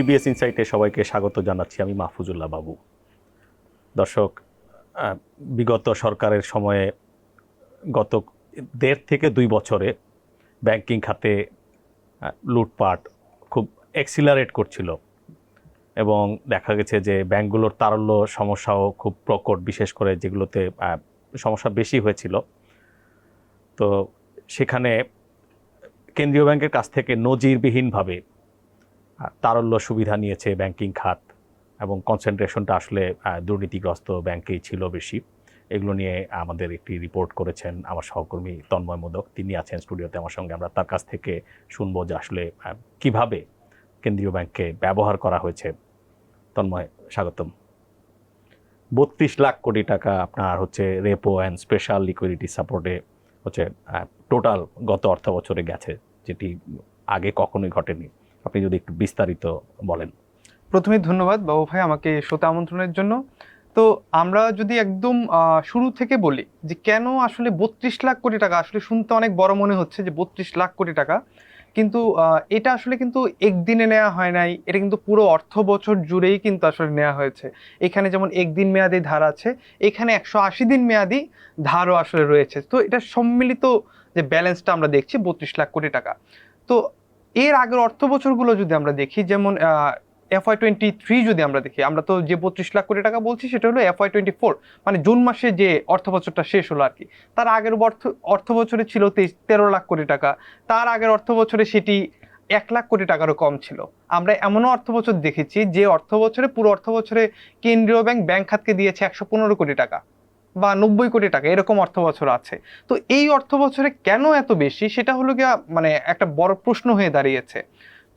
TBS ইনসাইটে সবাইকে স্বাগত জানাচ্ছি আমি মাহফুজুল্লাহ বাবু। দর্শক বিগত সরকারের সময়ে গত দেড় থেকে দুই বছরে ব্যাংকিং খাতে লুটপাট খুব এক্সিলারেট করছিল এবং দেখা গেছে যে ব্যাংকগুলোর তারল্য সমস্যাও খুব প্রকট, বিশেষ করে যেগুলোতে সমস্যা বেশি হয়েছিল। তো সেখানে কেন্দ্রীয় ব্যাংকের কাছ থেকে নজিরবিহীনভাবে তারল্য সুবিধা নিয়েছে ব্যাংকিং খাত এবং কনসেন্ট্রেশনটা আসলে দুর্নীতিগ্রস্ত ব্যাংকেই ছিল বেশি। এগুলো নিয়ে আমাদের একটি রিপোর্ট করেছেন আমার সহকর্মী তন্ময় মোদক। তিনি আছেন স্টুডিওতে আমার সঙ্গে। আমরা তার কাছ থেকে শুনব যে আসলে কীভাবে কেন্দ্রীয় ব্যাংককে ব্যবহার করা হয়েছে। তন্ময়, স্বাগতম। বত্রিশ লাখ কোটি টাকা আপনার হচ্ছে রেপো অ্যান্ড স্পেশাল লিকুইডিটি সাপোর্টে হচ্ছে টোটাল গত অর্থ বছরে গেছে, যেটি আগে কখনোই ঘটেনি। আপনি যদি একটু বিস্তারিত বলেন। প্রথমে ধন্যবাদ বাবু ভাই আমাকে শ্রোতা আমন্ত্রণের জন্য। তো আমরা যদি একদম শুরু থেকে বলি যে কেন আসলে বত্রিশ লাখ কোটি টাকা, আসলে শুনতে অনেক বড় মনে হচ্ছে যে বত্রিশ লাখ কোটি টাকা। কিন্তু এটা আসলে কিন্তু একদিনে নেওয়া হয় নাই, এটা কিন্তু পুরো অর্থ বছর জুড়েই কিন্তু আসলে নেওয়া হয়েছে। এখানে যেমন একদিন মেয়াদি ধার আছে, এখানে একশো আশি দিন মেয়াদি ধারও আসলে রয়েছে। তো এটা সম্মিলিত যে ব্যালেন্সটা আমরা দেখছি বত্রিশ লাখ কোটি টাকা। তো এর আগের অর্থ বছরগুলো যদি আমরা দেখি, যেমন এফআই টোয়েন্টি থ্রি যদি আমরা দেখি, আমরা তো যে বত্রিশ লাখ কোটি টাকা বলছি সেটা হলো এফআই টোয়েন্টি ফোর মানে জুন মাসে যে অর্থ বছরটা শেষ হলো আর কি। তার আগের অর্থ অর্থ বছরে ছিল তেইশ, তেরো লাখ কোটি টাকা, তার আগের অর্থ বছরে সেটি এক লাখ কোটি টাকারও কম ছিল। আমরা এমনও অর্থ বছর দেখেছি যে অর্থ বছরে পুরো অর্থ বছরে কেন্দ্রীয় ব্যাংক ব্যাংক খাতকে দিয়েছে একশো পনেরো কোটি টাকা। বা নব্বই কোটি টাকা, এরকম অর্থ বছর আছে। তো এই অর্থ বছরে কেন এত বেশি? সেটা হলো গিয়া মানে একটা বড় প্রশ্ন হয়ে দাঁড়িয়েছে।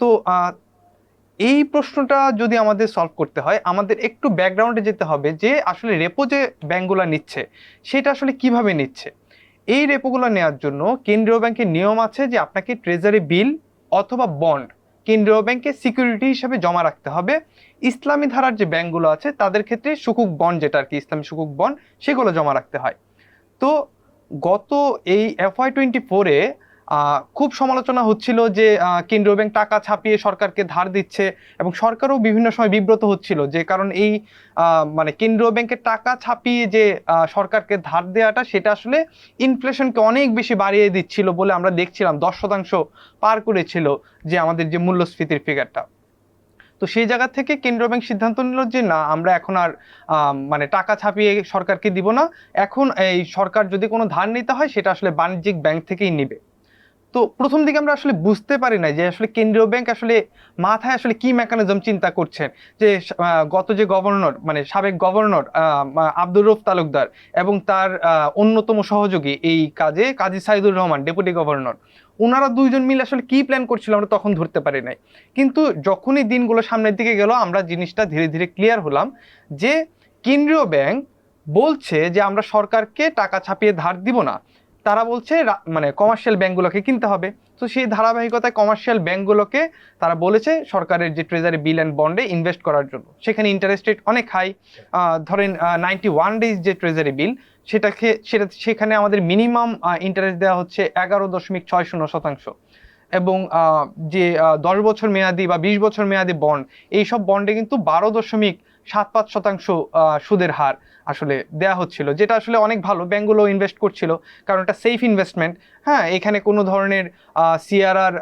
তো এই প্রশ্নটা যদি আমাদের সলভ করতে হয়, আমাদের একটু ব্যাকগ্রাউন্ডে যেতে হবে যে আসলে রেপো যে ব্যাঙ্কগুলো নিচ্ছে, সেটা আসলে কীভাবে নিচ্ছে? এই রেপোগুলো নেওয়ার জন্য কেন্দ্রীয় ব্যাংকের নিয়ম আছে যে আপনাকে ট্রেজারি বিল অথবা বন্ড কেন্দ্রীয় ব্যাংকে সিকিউরিটি হিসেবে জমা রাখতে হবে। ইসলামী ধারার যে ব্যাংকগুলো আছে, তাদের ক্ষেত্রে সুকুক বন যেটা আর কি ইসলামী সুকুক বন সেগুলো জমা রাখতে হয়। তো গত এই এফআই টোয়েন্টি ফোরে খুব সমালোচনা হচ্ছিল যে কেন্দ্রীয় ব্যাংক টাকা ছাপিয়ে সরকারকে ধার দিচ্ছে এবং সরকারও বিভিন্ন সময় বিব্রত হচ্ছিল যে, কারণ এই মানে কেন্দ্রীয় ব্যাংকের টাকা ছাপিয়ে যে সরকারকে ধার দেওয়াটা সেটা আসলে ইনফ্লেশনকে অনেক বেশি বাড়িয়ে দিচ্ছিল বলে আমরা দেখছিলাম। দশ শতাংশ পার করেছিল যে, আমাদের যে মূল্যস্ফীতির ফিগারটা তো সেই জায়গা থেকে কেন্দ্রীয় ব্যাংক সিদ্ধান্ত নিল যে, না, আমরা এখন আর মানে টাকা ছাপিয়ে সরকারকে দিব না। এখন এই সরকার যদি কোনো ধার নিতে হয়, সেটা আসলে বাণিজ্যিক ব্যাংক থেকেই নিবে। তো প্রথম দিকে আমরা আসলে বুঝতে পারি না যে আসলে কেন্দ্রীয় ব্যাংক আসলে মাথায় আসলে কি মেকানিজম চিন্তা করছেন? যে গত যে গভর্নর মানে সাবেক গভর্নর আব্দুর রফ তালুকদার এবং তার অন্যতম সহযোগী এই কাজে কাজী সাইদুর রহমান ডেপুটি গভর্নর ওনারা দুইজন মিলে আসলে কি প্ল্যান করছিল আমরা তখন ধরতে পারি নাই। কিন্তু যখনই দিনগুলো সামনের দিকে গেল, আমরা জিনিসটা ধীরে ধীরে ক্লিয়ার হলাম যে, কেন্দ্রীয় ব্যাংক বলছে যে আমরা সরকারকে টাকা ছাপিয়ে ধার দিব না। তারা বলছে মানে কমার্শিয়াল ব্যাঙ্কগুলোকে কিনতে হবে। তো সেই ধারাবাহিকতায় কমার্শিয়াল ব্যাঙ্কগুলোকে তারা বলেছে সরকারের যে ট্রেজারি বিল অ্যান্ড বন্ডে ইনভেস্ট করার জন্য। সেখানে ইন্টারেস্ট রেট অনেক হাই ধরেন নাইনটি ওয়ান ডেজ যে ট্রেজারি বিল সেটাকে, সেটা, সেখানে আমাদের মিনিমাম ইন্টারেস্ট দেওয়া হচ্ছে এগারো দশমিক ছয় শূন্য শতাংশ। এবং যে দশ বছর মেয়াদি বা বিশ বছর মেয়াদি বন্ড, এইসব বন্ডে কিন্তু বারো দশমিক সাত পাঁচ শতাংশ সুদের হার আসলে দেয়া হচ্ছিল, যেটা আসলে অনেক ভালো। ব্যাঙ্কগুলো ইনভেস্ট করছিল, কারণ এটা সেফ ইনভেস্টমেন্ট হ্যাঁ এখানে কোনো ধরনের সিআরআর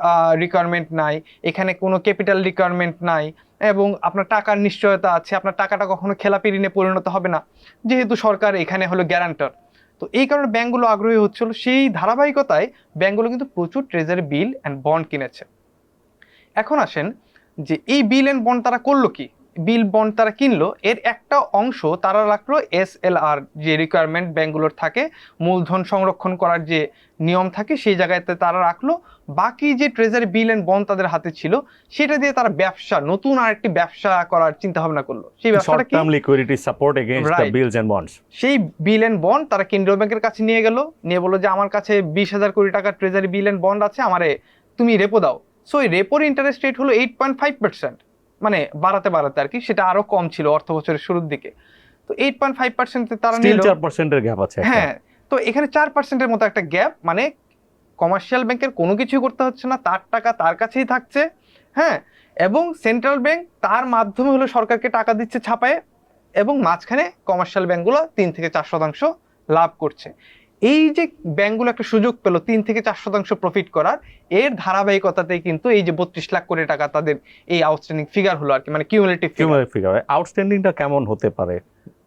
রিকোয়ারমেন্ট নাই, এখানে কোনো ক্যাপিটাল রিকোয়ারমেন্ট নাই, এবং আপনার টাকার নিশ্চয়তা আছে, আপনার টাকাটা কখনো খেলাপি ঋণে পরিণত হবে না। যেহেতু সরকার এখানে হলো গ্যারান্টার তো এই কারণে ব্যাঙ্কগুলো আগ্রহী হচ্ছিল। সেই ধারাবাহিকতায় ব্যাঙ্কগুলো কিন্তু প্রচুর ট্রেজারি বিল অ্যান্ড বন্ড কিনেছে। এখন আসেন যে এই বিল অ্যান্ড বন্ড তারা করল কি? বিল বন্ড তারা কিনলো এর একটা অংশ তারা রাখল এস এল আর যে রিকোয়ারমেন্ট ব্যাঙ্কগুলোর থাকে মূলধন সংরক্ষণ করার যে নিয়ম থাকে সেই জায়গাতে তারা রাখল। বাকি যে ট্রেজারি বিল অ্যান্ড বন্ড তাদের হাতে ছিল সেটা দিয়ে তারা ব্যবসা নতুন আরেকটি ব্যবসা করার চিন্তা ভাবনা করল। সেই ব্যবসাটা কি? Liquidity support against the bills and bonds সেই বিল অ্যান্ড বন্ড তারা কেন্দ্রীয় ব্যাংকের কাছে নিয়ে গেল নিয়ে বলল যে আমার কাছে বিশ হাজার কোটি টাকার ট্রেজারি বিল অ্যান্ড বন্ড আছে আমারে তুমি রেপো দাও। সো এই রেপোর ইন্টারেস্ট রেট হলো এইট পয়েন্ট ফাইভ পার্সেন্ট মানে বাড়াতে বাড়াতে আর কি সেটা আরও কম ছিল অর্থ বছরের শুরুর দিকে। তো এইট পয়েন্ট ফাইভ পার্সেন্ট তারা স্টিল নিল। চার পার্সেন্টের গ্যাপ আছে হ্যাঁ তো এখানে চার পার্সেন্টের মতো একটা গ্যাপ মানে কমার্শিয়াল ব্যাংকের কোনো কিছুই করতে হচ্ছে না তার টাকা তার কাছেই থাকছে হ্যাঁ এবং সেন্ট্রাল ব্যাংক তার মাধ্যমে হলো সরকারকে টাকা দিচ্ছে ছাপায় এবং মাঝখানে কমার্শিয়াল ব্যাংকগুলো তিন থেকে চার শতাংশ লাভ করছে। এই যে ব্যাংকগুলো একটা সুযোগ পেল তিন থেকে চার শতাংশ প্রফিট করার এর ধারাবাহিকতাতেই কিন্তু এই যে বত্রিশ লাখ কোটি টাকা তাদের এই আউটস্ট্যান্ডিং ফিগার হলো আর কি মানে কিউমুলেটিভ ফিগার আউটস্ট্যান্ডিংটা কেমন হতে পারে?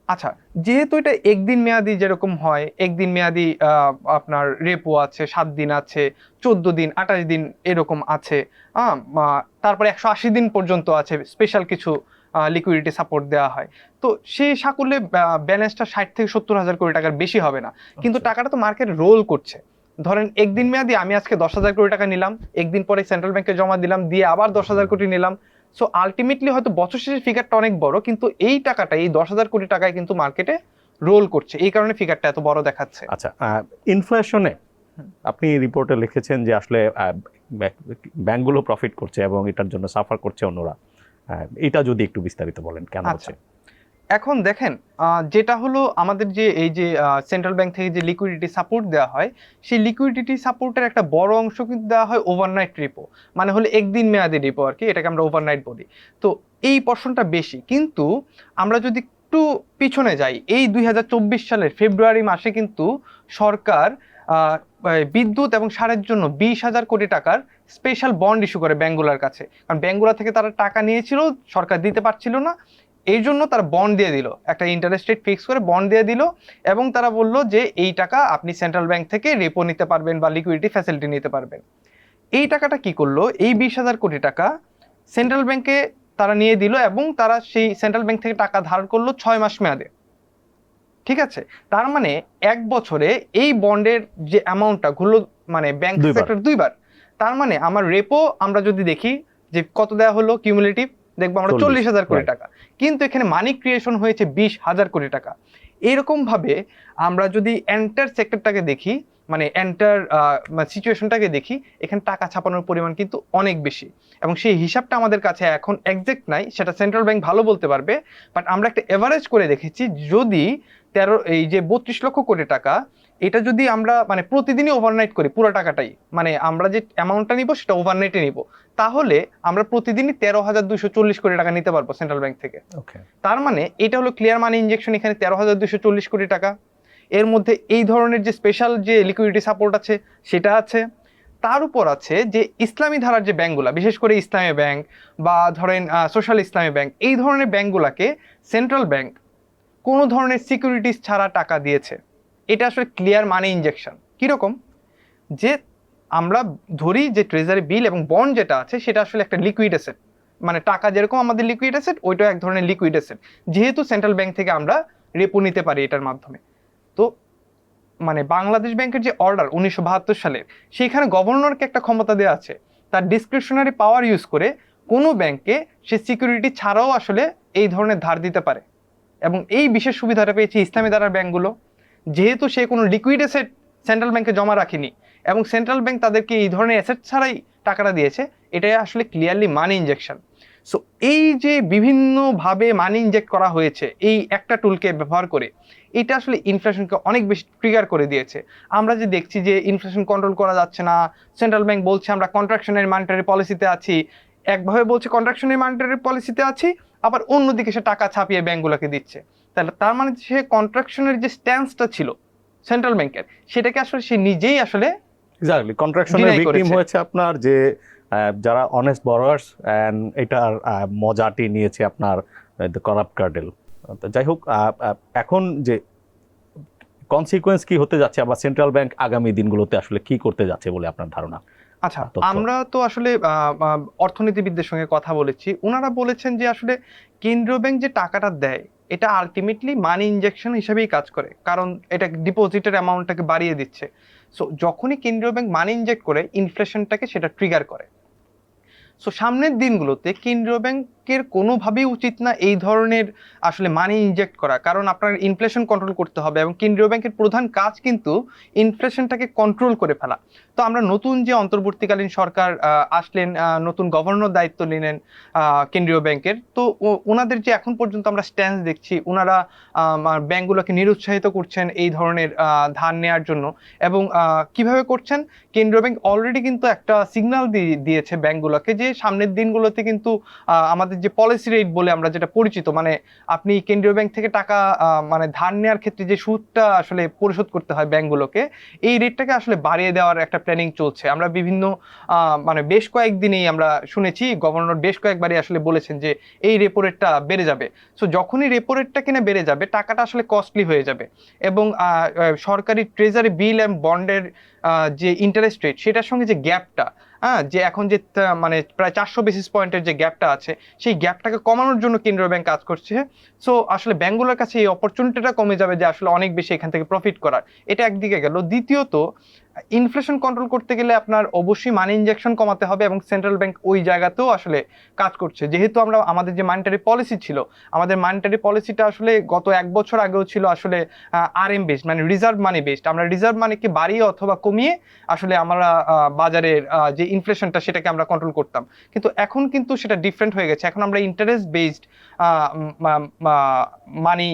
আচ্ছা যেহেতু এটা একদিন মেয়াদি যেরকম হয় একদিন মেয়াদি আহ, আপনার রেপো আছে সাত দিন আছে চোদ্দ দিন আঠাশ দিন এরকম আছে তারপরে একশো আশি দিন পর্যন্ত আছে স্পেশাল কিছু লিকুইডিটি সাপোর্ট দেওয়া হয়। তো সেই সাকুল্যে ব্যালেন্সটা ষাট থেকে সত্তর হাজার কোটি টাকার বেশি হবে না। কিন্তু আচ্ছা। টাকাটা তো মার্কেট রোল করছে। ধরেন একদিন মেয়াদি আমি আজকে দশ হাজার কোটি টাকা নিলাম একদিন পরে সেন্ট্রাল ব্যাংকে জমা দিলাম দিয়ে আবার দশ হাজার কোটি নিলাম। সো আলটিমেটলি হয়তো বছর শেষে ফিগারটা অনেক বড় কিন্তু এই টাকাটা এই দশ হাজার কোটি টাকায় কিন্তু মার্কেটে রোল করছে। এই কারণে ফিগারটা এত বড় দেখাচ্ছে। আচ্ছা ইনফ্লেশনে আপনি রিপোর্টে লিখেছেন যে আসলে ব্যাংকগুলো প্রফিট করছে এবং এটার জন্য সাফার করছে অন্যরা। এটা যদি একটু বিস্তারিত বলেন কেন আচ্ছা। হচ্ছে এখন দেখেন যেটা হলো আমাদের যে এই যে সেন্ট্রাল ব্যাংক থেকে যে লিকুইডিটি সাপোর্ট দেওয়া হয় সেই লিকুইডিটি সাপোর্টের একটা বড় অংশ কিন্তু দেওয়া হয় ওভারনাইট রিপো মানে হলো একদিন মেয়াদি রিপো আর কি এটাকে আমরা ওভারনাইট বলি তো এই পর্শনটা বেশি কিন্তু আমরা যদি একটু পিছনে যাই এই দুই হাজার চব্বিশ সালের ফেব্রুয়ারি মাসে কিন্তু সরকার বিদ্যুৎ এবং সারের জন্য বিশ হাজার কোটি টাকার স্পেশাল বন্ড ইস্যু করে ব্যাঙ্কগুলোর কাছে। কারণ ব্যাঙ্কগুলো থেকে তারা টাকা নিয়েছিল, সরকার দিতে পারছিল না, এই জন্য তারা বন্ড দিয়ে দিল। একটা ইন্টারেস্ট রেট ফিক্স করে বন্ড দিয়ে দিল এবং তারা বলল যে এই টাকা আপনি সেন্ট্রাল ব্যাংক থেকে রেপো নিতে পারবেন বা লিকুইডিটি ফ্যাসিলিটি নিতে পারবেন। এই টাকাটা কি করল? এই বিশ হাজার কোটি টাকা সেন্ট্রাল ব্যাংকে তারা নিয়ে দিল এবং তারা সেই সেন্ট্রাল ব্যাংক থেকে টাকা ধার করল ছয় মাস মেয়াদে। ঠিক আছে? তার মানে এক বছরে এই বন্ডের যে অ্যামাউন্টটা ঘুরলো মানে ব্যাংক সেক্টর দুইবার তার মানে আমার রেপো আমরা যদি দেখি যে কত দেওয়া হলো কিউমুলেটিভ দেখব আমরা চল্লিশ হাজার কোটি টাকা। কিন্তু এখানে মানি ক্রিয়েশন হয়েছে বিশ হাজার কোটি টাকা। এরকম ভাবে আমরা যদি এন্টার সেক্টরটাকে দেখি মানে এন্টার সিচুয়েশনটাকে দেখি এখানে টাকা ছাপানোর পরিমাণ কিন্তু অনেক বেশি। এবং সেই হিসাবটা আমাদের কাছে এখন একজ্যাক্ট নাই সেটা সেন্ট্রাল ব্যাংক ভালো বলতে পারবে বাট আমরা একটা এভারেজ করে দেখেছি যদি তেরো এই যে বত্রিশ লক্ষ কোটি টাকা এটা যদি আমরা মানে প্রতিদিনই ওভারনাইট করি পুরো টাকাটাই মানে আমরা যে অ্যামাউন্টটা নিব সেটা ওভারনাইটে নিব তাহলে আমরা প্রতিদিনই তেরো হাজার দুশো চল্লিশ কোটি টাকা নিতে পারব সেন্ট্রাল ব্যাংক থেকে। তার মানে এটা হলো ক্লিয়ার মানি ইঞ্জেকশন এখানে তেরো হাজার দুশো চল্লিশ কোটি টাকা। এর মধ্যে এই ধরনের যে স্পেশাল যে লিকুইডিটি সাপোর্ট আছে সেটা আছে। তার উপর আছে যে ইসলামী ধারার যে ব্যাংকগুলা বিশেষ করে ইসলামী ব্যাংক বা ধরেন সোশ্যাল ইসলামী ব্যাংক এই ধরনের ব্যাংকগুলাকে সেন্ট্রাল ব্যাংক কোনো ধরনের সিকিউরিটিস ছাড়া টাকা দিয়েছে। এটা আসলে ক্লিয়ার মানি ইঞ্জেকশন কীরকম? যে আমরা ধরি যে ট্রেজারি বিল এবং বন্ড যেটা আছে, সেটা আসলে একটা লিকুইড অ্যাসেট মানে টাকা যেরকম আমাদের লিকুইড অ্যাসেট ওইটাও এক ধরনের লিকুইড অ্যাসেট যেহেতু সেন্ট্রাল ব্যাংক থেকে আমরা রেপো নিতে পারি এটার মাধ্যমে। তো মানে বাংলাদেশ ব্যাংকের যে অর্ডার উনিশশো বাহাত্তর সালের সেইখানে গভর্নরকে একটা ক্ষমতা দেওয়া আছে। তার ডিসক্রিপশনারি পাওয়ার ইউজ করে কোনো ব্যাংকে সে সিকিউরিটি ছাড়াও আসলে এই ধরনের ধার দিতে পারে। এবং এই বিশেষ সুবিধাটা পেয়েছে ইসলামী দ্বারার ব্যাংকগুলো। যেহেতু সে কোনো লিকুইড অ্যাসেট সেন্ট্রাল ব্যাংকে জমা রাখেনি এবং সেন্ট্রাল ব্যাংক তাদেরকে এই ধরনের অ্যাসেট ছাড়াই টাকাটা দিয়েছে, এটাই আসলে ক্লিয়ারলি মানি ইনজেকশন সো এই যে বিভিন্নভাবে মানি ইনজেক্ট করা হয়েছে, এই একটা টুলকে ব্যবহার করে, এটা আসলে ইনফ্লেশনকে অনেক বেশি ট্রিগার করে দিয়েছে। আমরা যে দেখছি যে ইনফ্লেশন কন্ট্রোল করা যাচ্ছে না সেন্ট্রাল ব্যাংক বলছে আমরা কন্ট্রাকশনের মানিটারি পলিসিতে আছি একভাবে বলছে কন্ট্রাকশনের মানিটারি পলিসিতে আছি আবার অন্যদিকে সে টাকা ছাপিয়ে ব্যাংকগুলোকে দিচ্ছে। তাহলে তার মানে সে কন্ট্রাকশনের যে স্ট্যান্সটা ছিল সেন্ট্রাল ব্যাংকের সেটাকে আসলে সে নিজেই আসলে এক্স্যাক্টলি কন্ট্রাকশনের ভিকটিম হয়েছে আপনার যে যারা অনেস্ট বরোয়ার্স অ্যান্ড এটার মজাটি নিয়েছে আপনার দ্য করাপ্ট যাই হোক এখন যে কনসিকুয়েন্স কি হতে যাচ্ছে আবার সেন্ট্রাল ব্যাংক আগামী দিনগুলোতে আসলে কি করতে যাচ্ছে বলে আপনার ধারণা? আচ্ছা আমরা তো আসলে অর্থনীতিবিদদের সঙ্গে কথা বলেছি। ওনারা বলেছেন যে আসলে কেন্দ্রীয় ব্যাংক যে টাকাটা দেয় এটা আলটিমেটলি মানি ইনজেকশন হিসেবেই কাজ করে। কারণ এটা ডিপোজিটের অ্যামাউন্টটাকে বাড়িয়ে দিচ্ছে। সো যখনই কেন্দ্রীয় ব্যাংক মানি ইনজেক্ট করে ইনফ্লেশনটাকে সেটা ট্রিগার করে। সো সামনের দিনগুলোতে কেন্দ্রীয় ব্যাংক ব্যাংকের কোনোভাবেই উচিত না এই ধরনের আসলে মানি ইনজেক্ট করা। কারণ আপনার ইনফ্লেশন কন্ট্রোল করতে হবে এবং কেন্দ্রীয় ব্যাংকের প্রধান কাজ কিন্তু ইনফ্লেশনটাকে কন্ট্রোল করে ফেলা। তো আমরা নতুন যে অন্তর্বর্তীকালীন সরকার আসলেন নতুন গভর্নর দায়িত্ব নিলেন কেন্দ্রীয় ব্যাংকের তো ওনাদের যে এখন পর্যন্ত আমরা স্ট্যান্স দেখছি ওনারা ব্যাংকগুলোকে নিরুৎসাহিত করছেন এই ধরনের ধার নেওয়ার জন্য এবং কীভাবে করছেন? কেন্দ্রীয় ব্যাংক অলরেডি কিন্তু একটা সিগন্যাল দিয়েছে ব্যাংকগুলোকে যে সামনের দিনগুলোতে কিন্তু আহ, আমাদের যে পলিসি রেট বলে আমরা যেটা পরিচিত মানে আপনি কেন্দ্রীয় ব্যাংক থেকে টাকা মানে ধার নেওয়ার ক্ষেত্রে যে সুদটা আসলে পরিশোধ করতে হয় ব্যাংকগুলোকে এই রেটটাকে আসলে বাড়িয়ে দেওয়ার একটা প্ল্যানিং চলছে। আমরা বিভিন্ন মানে বেশ কয়েকদিনেই আমরা শুনেছি গভর্নর বেশ কয়েকবারই আসলে বলেছেন যে এই রেপো রেটটা বেড়ে যাবে। সো যখনই রেপো রেটটা কিনা বেড়ে যাবে, টাকাটা আসলে কস্টলি হয়ে যাবে। এবং সরকারি ট্রেজারি বিল অ্যান্ড বন্ডের যে ইন্টারেস্ট রেট সেটার সঙ্গে যে গ্যাপটা হ্যাঁ যে এখন যে মানে প্রায় চারশো বেসিস পয়েন্টের যে গ্যাপটা আছে, সেই গ্যাপটাকে কমানোর জন্য কেন্দ্রীয় ব্যাংক কাজ করছে। সো আসলে ব্যাংকগুলোর কাছে এই অপরচুনিটিটা কমে যাবে যে আসলে অনেক বেশি এখান থেকে প্রফিট করার। এটা একদিকে গেল। দ্বিতীয়ত ইনফ্লেশন কন্ট্রোল করতে গেলে আপনার অবশ্যই মানি ইনজেকশন কমাতে হবে এবং সেন্ট্রাল ব্যাংক ওই জায়গাতেও আসলে কাজ করছে। যেহেতু আমরা, আমাদের যে মানিটারি পলিসি ছিল, আমাদের মানিটারি পলিসিটা আসলে গত এক বছর আগেও ছিল আসলে আর এম বেসড মানে রিজার্ভ মানি বেসড আমরা রিজার্ভ মানিকে বাড়িয়ে অথবা কমিয়ে আসলে আমরা বাজারের যে ইনফ্লেশনটা সেটাকে আমরা কন্ট্রোল করতাম। কিন্তু এখন কিন্তু সেটা ডিফারেন্ট হয়ে গেছে। এখন আমরা ইন্টারেস্ট বেসড মানি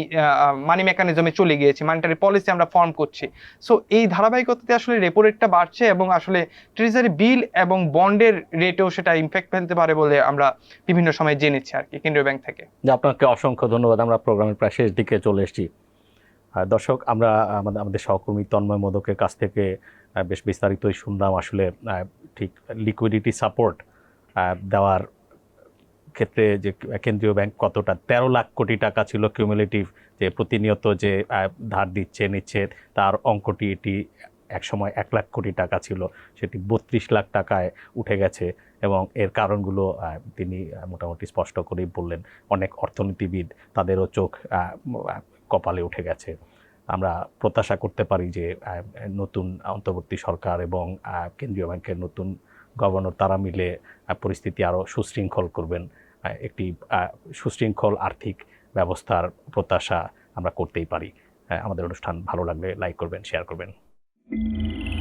মানি মেকানিজমে চলে গিয়েছি। মানিটারি পলিসি আমরা ফর্ম করছি। সো এই ধারাবাহিকতাতে আসলে রেপো রেটটা বাড়ছে এবং আসলে ট্রেজারি বিল এবং বন্ডের রেটেও সেটা ইমপ্যাক্ট ফেলতে পারে বলে আমরা বিভিন্ন সময় জেনেছি আর কি কেন্দ্রীয় ব্যাংক থেকে। আপনাকে অসংখ্য ধন্যবাদ। আমরা প্রোগ্রামের প্রায় শেষ দিকে চলে এসেছি। দর্শক, আমরা আমাদের আমাদের সহকর্মী তন্ময় মোদকের কাছ থেকে বেশ বিস্তারিতই শুনলাম আসলে ঠিক লিকুইডিটি সাপোর্ট দেওয়ার ক্ষেত্রে যে কেন্দ্রীয় ব্যাংক কতটা, তেরো লাখ কোটি টাকা ছিল কিউমুলেটিভ যে প্রতিনিয়ত যে ধার দিচ্ছে, নিচ্ছে, তার অঙ্কটি এটি একসময় এক লাখ কোটি টাকা ছিল, সেটি বত্রিশ লাখ টাকায় উঠে গেছে এবং এর কারণগুলো তিনি মোটামুটি স্পষ্ট করেই বললেন, অনেক অর্থনীতিবিদ তাদেরও চোখ কপালে উঠে গেছে। আমরা প্রত্যাশা করতে পারি যে নতুন অন্তর্বর্তী সরকার এবং কেন্দ্রীয় ব্যাংকের নতুন গভর্নর তারা মিলে পরিস্থিতি আরও সুশৃঙ্খল করবেন। একটি সুশৃঙ্খল আর্থিক ব্যবস্থার প্রত্যাশা আমরা করতেই পারি। আমাদের অনুষ্ঠান ভালো লাগলে লাইক করবেন, শেয়ার করবেন। Música